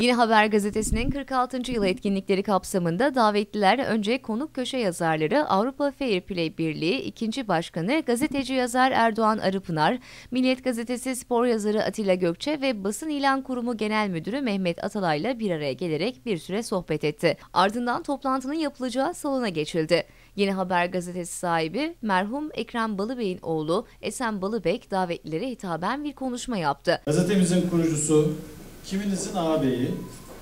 Yine Haber Gazetesi'nin 46. yıl etkinlikleri kapsamında davetliler önce konuk köşe yazarları Avrupa Fair Play Birliği 2. Başkanı gazeteci yazar Erdoğan Arıpınar, Milliyet Gazetesi spor yazarı Atilla Gökçe ve Basın İlan Kurumu Genel Müdürü Mehmet Atalay'la bir araya gelerek bir süre sohbet etti. Ardından toplantının yapılacağı salona geçildi. Yeni Haber Gazetesi sahibi merhum Ekrem Balıbey'in oğlu Esen Balıbek davetlilere hitaben bir konuşma yaptı. Gazetemizin kurucusu, kiminizin ağabeyi,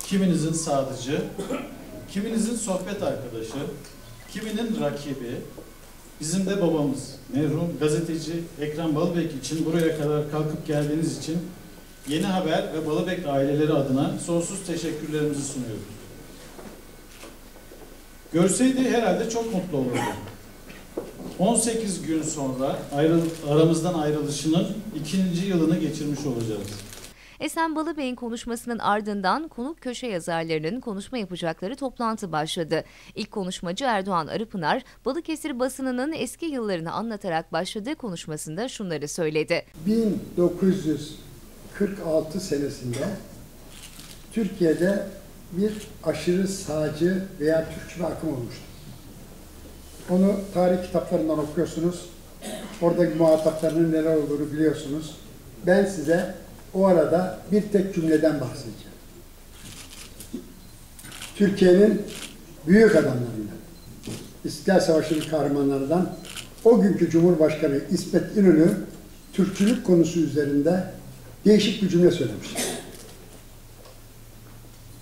kiminizin sadıcı, kiminizin sohbet arkadaşı, kiminin rakibi, bizim de babamız, merhum gazeteci Ekrem Balıbek için buraya kadar kalkıp geldiğiniz için Yeni Haber ve Balıbek aileleri adına sonsuz teşekkürlerimizi sunuyoruz. Görseydi herhalde çok mutlu olurdu. 18 gün sonra ayrıl aramızdan ayrılışının ikinci yılını geçirmiş olacağız. Esen Balıbey'in konuşmasının ardından konuk köşe yazarlarının konuşma yapacakları toplantı başladı. İlk konuşmacı Erdoğan Arıpınar, Balıkesir basınının eski yıllarını anlatarak başladığı konuşmasında şunları söyledi. 1946 senesinde Türkiye'de bir aşırı sağcı veya Türkçü bir akım olmuştu. Onu tarih kitaplarından okuyorsunuz. Oradaki muhataplarının neler olduğunu biliyorsunuz. Ben size o arada bir tek cümleden bahsedeceğim. Türkiye'nin büyük adamlarından, İstiklal Savaşı'nın kahramanlarından o günkü Cumhurbaşkanı İsmet İnönü Türkçülük konusu üzerinde değişik bir cümle söylemiş.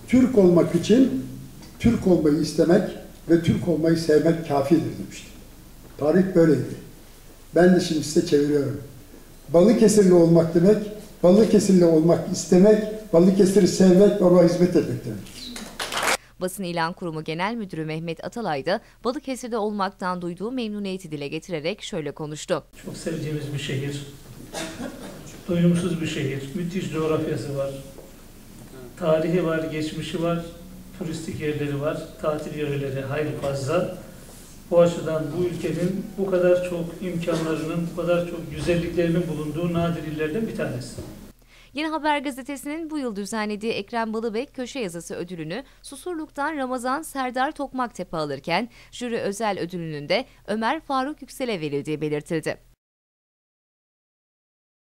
Türk olmak için Türk olmayı istemek ve Türk olmayı sevmek kafidir demişti. Tarih böyleydi. Ben de şimdi size çeviriyorum. Balıkesirli olmak demek, Balıkesirli olmak istemek, Balıkesir'i sevmek ve ona hizmet etmek demektir. Basın İlan Kurumu Genel Müdürü Mehmet Atalay da Balıkesir'de olmaktan duyduğu memnuniyeti dile getirerek şöyle konuştu. Çok sevdiğimiz bir şehir. Doyumsuz bir şehir. Müthiş coğrafyası var. Tarihi var, geçmişi var. Turistik yerleri var. Tatil yerleri hayli fazla. Bu açıdan bu ülkenin bu kadar çok imkanlarının, bu kadar çok güzelliklerinin bulunduğu nadir illerden bir tanesi. Yeni Haber Gazetesi'nin bu yıl düzenlediği Ekrem Balıbek köşe yazısı ödülünü Susurluk'tan Ramazan Serdar Tokmaktepe alırken jüri özel ödülünün de Ömer Faruk Yüksel'e verildiği belirtildi.